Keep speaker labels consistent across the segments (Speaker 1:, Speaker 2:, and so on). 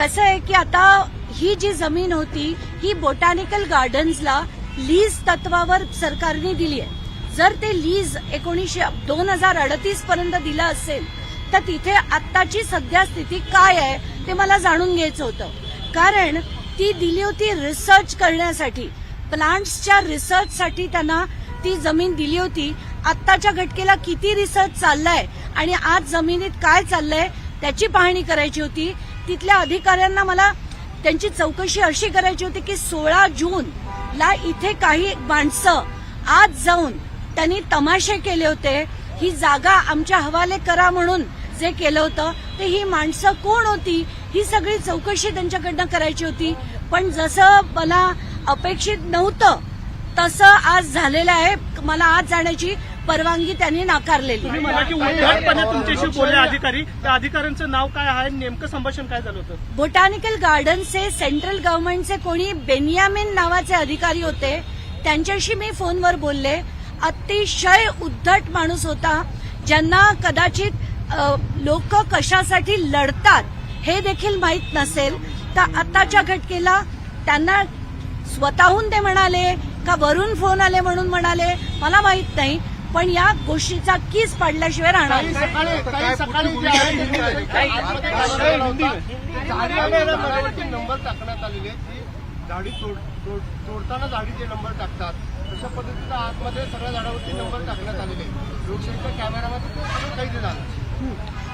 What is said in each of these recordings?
Speaker 1: कसं आहे की आता ही जी जमीन होती ही बोटॅनिकल गार्डन्सला लीज तत्वावर सरकारने दिली आहे. जर ते लीज एकोणीसशे दोन हजार अडतीस पर्यंत दिलं असेल तर तिथे आत्ताची सध्या स्थिती काय आहे ते मला जाणून घ्यायचं होतं. कारण ती दिली होती रिसर्च करण्यासाठी. प्लांट्सच्या रिसर्चसाठी त्यांना ती जमीन दिली होती. आत्ताच्या घटकेला किती रिसर्च चाललाय आणि आज जमिनीत काय चाललंय त्याची पाहणी करायची होती. तिथल्या अधिकाऱ्यांना मला त्यांची चौकशी अशी करायची होती की सोळा जून ला इथे काही माणसं आज जाऊन त्यांनी तमाशे केले होते. ही जागा आमच्या हवाले करा म्हणून जे केलं होतं ते ही माणसं कोण होती? ही सगळी चौकशी त्यांच्याकडनं करायची होती. पण जसं मला अपेक्षित नव्हतं तसं आज झालेलं आहे. मला आज जाण्याची परवानगी त्यांनी नाकारलेली.
Speaker 2: तुम्ही मला की उद्धटपणे तुमच्याशी बोलले अधिकारी. त्या अधिकाऱ्यांचं नाव काय आहे नेमकं संभाषण काय झालं होतं?
Speaker 1: बोटॅनिकल गार्डनचे सेंट्रल गव्हर्नमेंटचे कोणी बेनियामिन नावाचे अधिकारी होते. त्यांच्याशी मी फोनवर बोलले. अतिशय उद्धट माणूस होता ज्यांना कदाचित लोक कशासाठी लढतात हे देखील माहीत नसेल. तर आताच्या घटकेला त्यांना स्वतःहून ते म्हणाले का वरून फोन आले म्हणून म्हणाले? मला माहीत नाही. पण या गोष्टीचा कीस पाडल्याशिवाय राहणार नाही.
Speaker 3: सकाळी काही सकाळी जे आहे? झाडाला बनावटी नंबर टाकण्यात आलेले आहेत की झाडी तोडताना झाडीचे नंबर टाकतात. तशा पद्धतीनं आतमध्ये सगळ्या झाडावरती नंबर टाकण्यात आलेले लोकशाहीच्या कॅमेरामध्ये ते सगळं कैद झालं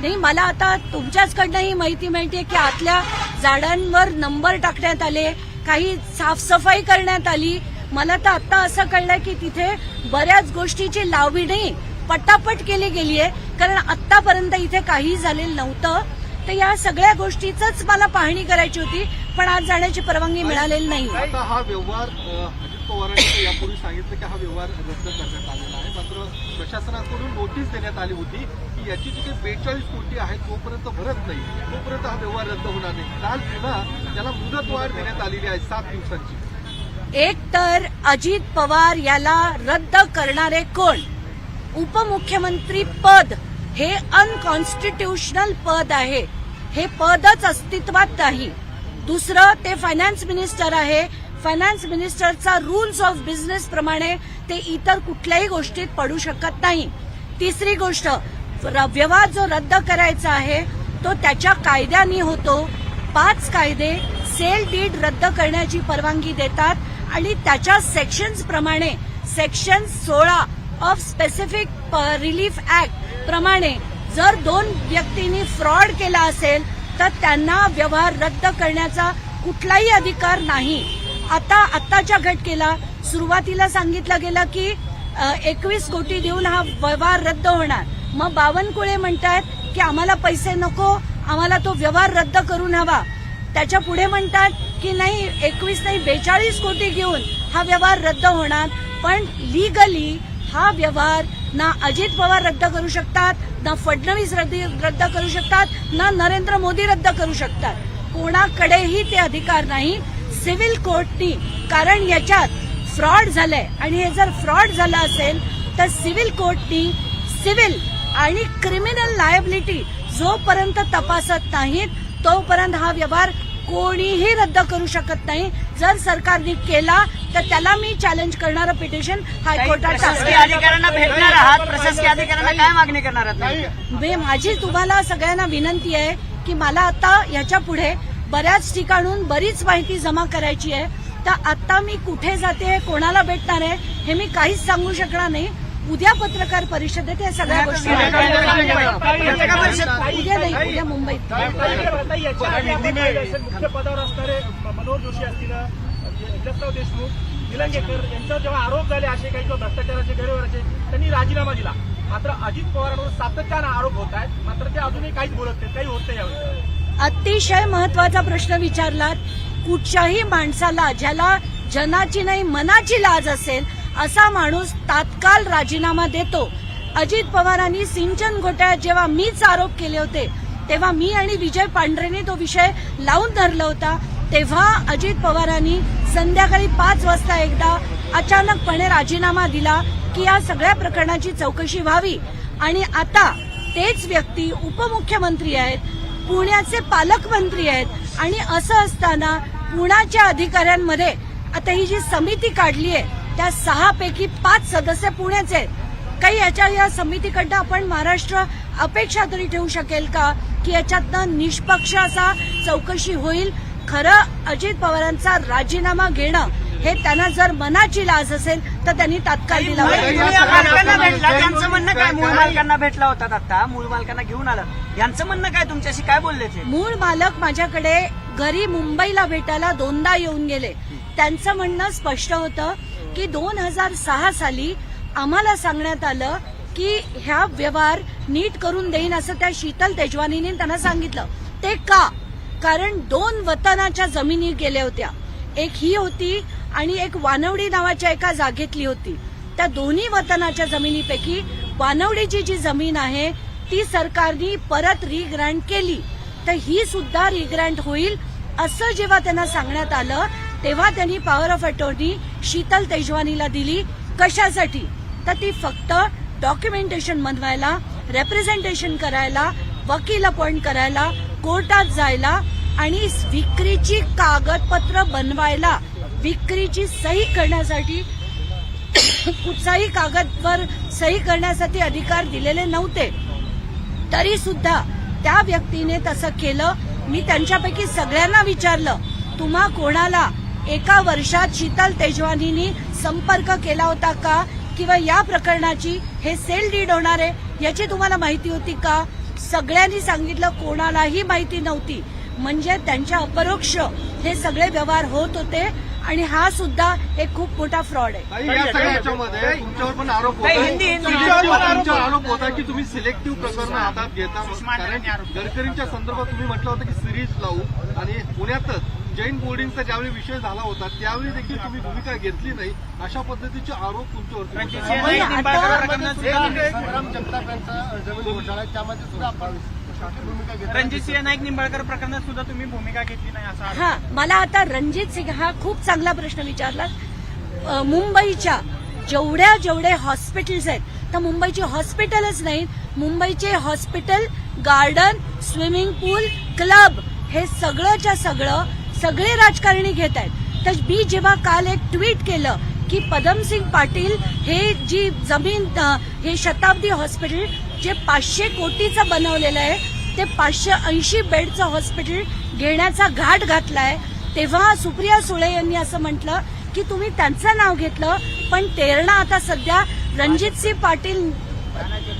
Speaker 1: नाही मला आता तुमच्याचकडनं ही माहिती मिळते की आतल्या झाडांवर नंबर टाकण्यात आले काही साफसफाई करण्यात आली मला तर आता असं कळलंय की तिथे बऱ्याच गोष्टीची लावणी पटापट केली गेली आहे कारण आतापर्यंत इथे काही झालेलं नव्हतं. तर या सगळ्या गोष्टीच मला पाहणी करायची होती पण आज जाण्याची परवानगी मिळालेली नाही.
Speaker 3: आता हा व्यवहार अजित पवारांनी यापूर्वी सांगितलं की हा व्यवहार रद्द करण्यात आलेला आहे. मात्र प्रशासनाकडून नोटीस देण्यात आली होती की याची जी काही बेचाळीस कोटी आहे तोपर्यंत भरत नाही. तोपर्यंत हा व्यवहार रद्द होणार नाही. काल पुन्हा त्याला मुदतवाढ देण्यात आलेली आहे सात दिवसांची.
Speaker 1: एक तर अजित पवार याला रद्द करणारे कोण? उपमुख्यमंत्री पद हे अनकॉन्स्टिट्युशनल पद आहे. हे पदच अस्तित्वात नाही. दुसरं ते फायनान्स मिनिस्टर आहे. फायनान्स मिनिस्टरचा रूल्स ऑफ बिझनेस प्रमाणे ते इतर कुठल्याही गोष्टीत पडू शकत नाही. तिसरी गोष्ट र- व्यवहार जो रद्द करायचा आहे तो त्याच्या कायद्याने होतो. पाच कायदे सेल डीड रद्द करण्याची परवानगी देतात. आणि त्याच्या सेक्शन्स प्रमाणे सेक्शन सोळा ऑफ स्पेसिफिक रिलीफ ऍक्ट प्रमाणे जर दोन व्यक्तींनी फ्रॉड केला असेल तर त्यांना व्यवहार रद्द करण्याचा कुठलाही अधिकार नाही. आता आत्ताच्या घटकेला सुरुवातीला सांगितलं गेलं की एकवीस कोटी देऊन हा व्यवहार रद्द होणार. मग बावनकुळे म्हणतात की आम्हाला पैसे नको आम्हाला तो व्यवहार रद्द करून हवा. त्याच्या पुढे म्हणतात की नाही एकवीस नाही बेचाळीस कोटी घेऊन हा व्यवहार रद्द होणार. पण लिगली हा व्यवहार ना अजित पवार रद्द करू शकतात ना फडणवीस रद्द रद्द करू शकतात ना नरेंद्र मोदी रद्द करू शकतात. कोणाकडेही ते अधिकार नाही. सिव्हिल कोर्टनी कारण याच्यात फ्रॉड झालंय. आणि हे जर फ्रॉड झालं असेल तर सिव्हिल कोर्टनी सिव्हिल आणि क्रिमिनल लायबिलिटी जोपर्यंत तपासत नाहीत तोपर्यंत हा व्यवहार कोणीही रद्द करू शकत नाही. जर सरकारने केला तर त्याला मी चॅलेंज करणारं पिटिशन हायकोर्टात
Speaker 4: प्रशासकीय
Speaker 1: टाकणार.
Speaker 4: अधिकाऱ्यांना भेटणार आहात? प्रशासकीय अधिकाऱ्यांना काय मागणी करणार आहात
Speaker 1: मी माझी तुम्हाला सगळ्यांना विनंती आहे की मला आता याच्यापुढे बऱ्याच ठिकाणून बरीच माहिती जमा करायची आहे. तर आता मी कुठे जाते कोणाला भेटणार आहे हे मी काहीच सांगू शकणार नाही. उद्या पत्रकार परिषदेत या सगळ्या गोष्टी
Speaker 4: पत्रकार परिषद
Speaker 1: उद्या नाही उद्या मुंबईत
Speaker 2: मुख्य पदावर असणारे मनोहर जोशी असतील देशमुख निलंगेकर यांच्यावर जेव्हा आरोप झाले असे काही किंवा भ्रष्टाचाराचे गैरव्यवहाराचे त्यांनी राजीनामा दिला. मात्र अजित पवारांवर सातत्यानं आरोप होत आहेत. मात्र ते अजूनही काहीच बोलत नाही काही होत नाही यावेळी.
Speaker 1: अतिशय महत्त्वाचा प्रश्न विचारलात कुठच्याही माणसाला ज्याला जनाची नाही मनाची लाज असेल असा माणूस तात्काळ राजीनामा देतो. अजित पवारांनी सिंचन घोटाळ्यात जेव्हा मीच आरोप केले होते तेव्हा मी आणि विजय पांढरेने तो विषय लावून धरला होता. तेव्हा अजित पवारांनी संध्याकाळी पाच वाजता एकदा अचानकपणे राजीनामा दिला की या सगळ्या प्रकरणाची चौकशी व्हावी. आणि आता तेच व्यक्ती उपमुख्यमंत्री आहेत पुण्याचे पालकमंत्री आहेत आणि असं असताना पुण्याच्या अधिकाऱ्यांमध्ये आता ही जी समिती काढली आहे त्या सहा पैकी पाच सदस्य पुण्याचे आहेत. काही याच्या या समितीकडनं आपण महाराष्ट्र अपेक्षा तरी ठेवू शकेल का? की याच्यातनं निष्पक्ष असा चौकशी होईल. खरं अजित पवारांचा राजीनामा घेणं हे त्यांना जर मनाची लाज असेल तर त्यांनी तात्काळ दिला
Speaker 4: त्यांचं म्हणणं काय? मूळ मालकांना भेटला होता आता. मूळ मालकांना घेऊन आला. यांचं म्हणणं काय? तुमच्याशी काय बोलले ते?
Speaker 1: मूळ मालक माझ्याकडे घरी मुंबईला भेटायला दोनदा येऊन गेले. त्यांचं म्हणणं स्पष्ट होतं. की दोन हजार सहा साली आम्हाला सांगण्यात आलं की ह्या व्यवहार नीट करून देईन असं त्या शीतल तेजवानीने त्यांना सांगितलं. ते का? कारण दोन वतनाच्या जमिनी गेल्या होत्या. एक ही होती आणि एक वानवडी नावाच्या एका जागेतली होती. त्या दोन्ही वतनाच्या जमिनीपैकी वानवडीची जी जमीन आहे ती सरकारने परत रिग्रँट केली. तर ही सुद्धा रिग्रँट होईल असं जेव्हा त्यांना सांगण्यात आलं तेव्हा त्यांनी पॉवर ऑफ अटॉर्नी शीतल तेजवानीला दिली. कशासाठी? तर ती फक्त डॉक्युमेंटेशन बनवायला रेप्रेझेंटेशन करायला वकील अपॉइंट करायला कोर्टात जायला आणि विक्रीची कागदपत्र बनवायला. विक्रीची सही करण्यासाठी कुठचाही कागदवर सही करण्यासाठी अधिकार दिलेले नव्हते. तरी सुद्धा त्या व्यक्तीने तसं केलं. मी त्यांच्यापैकी सगळ्यांना विचारलं तुम्हा कोणाला एका वर्षात शीतल तेजवानीनी संपर्क केला होता का? किंवा या प्रकरणाची हे सेल डीड होणार आहे याची तुम्हाला माहिती होती का? सगळ्यांनी सांगितलं कोणालाही माहिती नव्हती. म्हणजे त्यांच्या अपरोक्ष हे सगळे व्यवहार होत होते आणि हा सुद्धा एक खूप मोठा फ्रॉड आहे.
Speaker 3: तुमच्यावर पण आरोप आरोप होता की तुम्ही सिलेक्टिव्ह प्रकरणं हातात घेता. कारण गडकरींच्या संदर्भात तुम्ही म्हटलं होतं की सिरीज लावू आणि पुण्यातच जैन बोर्डिंगचा ज्यावेळी विषय झाला होता त्यावेळी देखील तुम्ही भूमिका घेतली नाही. अशा पद्धतीचे आरोप तुमच्यावरती होतात.
Speaker 1: पण आता
Speaker 5: संग्राम जगताप यांचा जमीन घोटाळा आहे, त्यामध्ये सुद्धा आपण भूमिका घेतली.
Speaker 2: रणजित सिंह नाईक निंबाळकर प्रकरणात सुद्धा तुम्ही भूमिका घेतली नाही असा
Speaker 1: हा मला आता रणजित सिंग हा खूप चांगला प्रश्न विचारला. मुंबईच्या जेवढ्या जेवढे हॉस्पिटल्स आहेत तर मुंबईची हॉस्पिटलच नाहीत मुंबईचे hospital garden swimming pool club हे सगळंच्या सगळं सगळे राजकारणी घेत आहेत. तर मी जेव्हा काल एक ट्विट केलं की पदमसिंग पाटील हे जी जमीन हे शताब्दी हॉस्पिटल जे पाचशे कोटीचं बनवलेलं आहे ते पाचशे ऐंशी बेडचं हॉस्पिटल घेण्याचा घाट घातलाय. तेव्हा सुप्रिया सुळे यांनी असं म्हटलं की तुम्ही त्यांचं नाव घेतलं पण तेरणा आता सध्या रणजितसिंह पाटील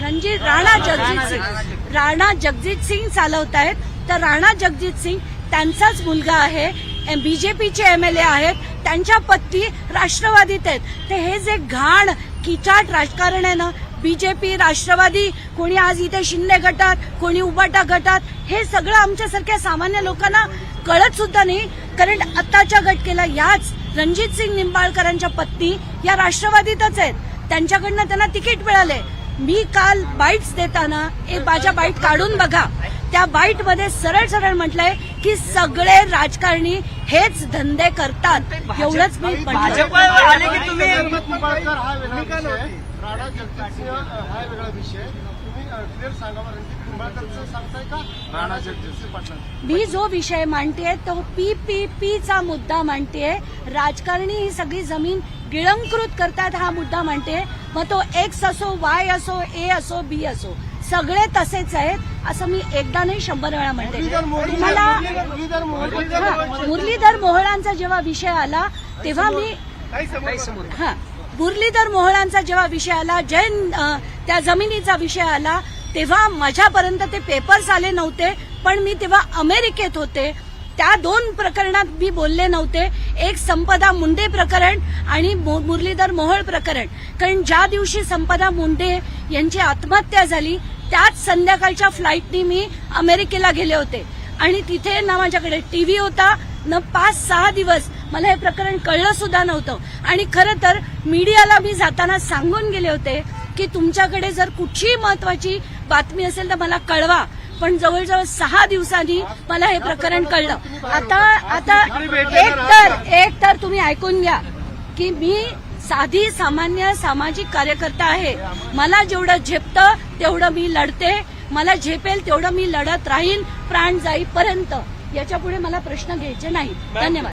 Speaker 1: रणजित राणा जगजित सिंग राणा जगजित सिंग चालवत आहेत तर राणा जगजित सिंग त्यांचाच मुलगा आहे. बी जे पीचे एम एल ए आहेत. त्यांच्या पत्नी राष्ट्रवादीत आहेत. तर हे जे घाण किचाट राजकारण आहे ना बीजेपी राष्ट्रवादी कोणी आज इथे शिंदे गटात कोणी उबाटा गटात हे सगळं आमच्यासारख्या सामान्य लोकांना कळत सुद्धा नाही. कारण आत्ताच्या गटकेला याच रणजित सिंग निंबाळकरांच्या पत्नी या राष्ट्रवादीतच आहेत. त्यांच्याकडनं त्यांना तिकीट मिळाले मी काल बाईट्स देताना एक माझ्या बाईट काढून बघा. त्या बाईटमध्ये सरळ सरळ म्हटलंय की सगळे राजकारणी हेच धंदे करतात. एवढंच मी म्हटलं
Speaker 4: भाजपवर आले की तुम्ही
Speaker 5: निंबाळकर हा वेगळा विषय राणा जगजितसिंह हा वेगळा विषय तुम्ही क्लिअर सांगा मला रणजित निंबाळकरचं सांगताय का? राणा जगजितसिंह पाटलांचं.
Speaker 1: मी जो विषय मांडतेय तो पी पी पी चा मुद्दा मांडतेय. राजकारणी ही सगळी जमीन गिळंकृत करतात हा मुद्दा मांडते मग तो एक्स असो वाय असो ए असो बी असो. सगळे तसेच आहेत. असं मी एकदा नाही शंभर वेळा म्हणते.
Speaker 5: मुरलीधर मोहोळ
Speaker 1: तुम्हाला
Speaker 5: मुरलीधर मोहोळ
Speaker 1: हा, मुरलीधर मोहळांचा जेव्हा विषय आला तेव्हा मी हा मुरलीधर मोहळांचा जेव्हा विषय आला जैन त्या जमिनीचा विषय आला तेव्हा माझ्यापर्यंत ते पेपर्स आले नव्हते पण मी तेव्हा अमेरिकेत होते. त्या दोन प्रकरणात मी बोलले नव्हते. एक संपदा मुंडे प्रकरण आणि मुरलीधर मोहोळ प्रकरण. कारण ज्या दिवशी संपदा मुंडे यांची आत्महत्या झाली त्याच संध्याकाळच्या फ्लाईटनी मी अमेरिकेला गेले होते. आणि तिथे ना माझ्याकडे टीव्ही होता न पाच सहा दिवस. मला हे प्रकरण कळलं सुद्धा नव्हतं. आणि खरं तर मीडियाला मी जाताना सांगून गेले होते की तुमच्याकडे जर कुठची महत्वाची बातमी असेल तर मला कळवा. पण जवळजवळ सहा दिवसांनी मला हे प्रकरण कळलं. आता आता एक तर एक तर तुम्ही ऐकून घ्या की मी साधी सामान्य सामाजिक कार्यकर्ता आहे. मला जेवढं झेपतं तेवढं मी लढते मला झेपेल तेवढं मी लढत राहीन प्राण जाईपर्यंत. याच्यापुढे मला प्रश्न घ्यायचे नाही धन्यवाद.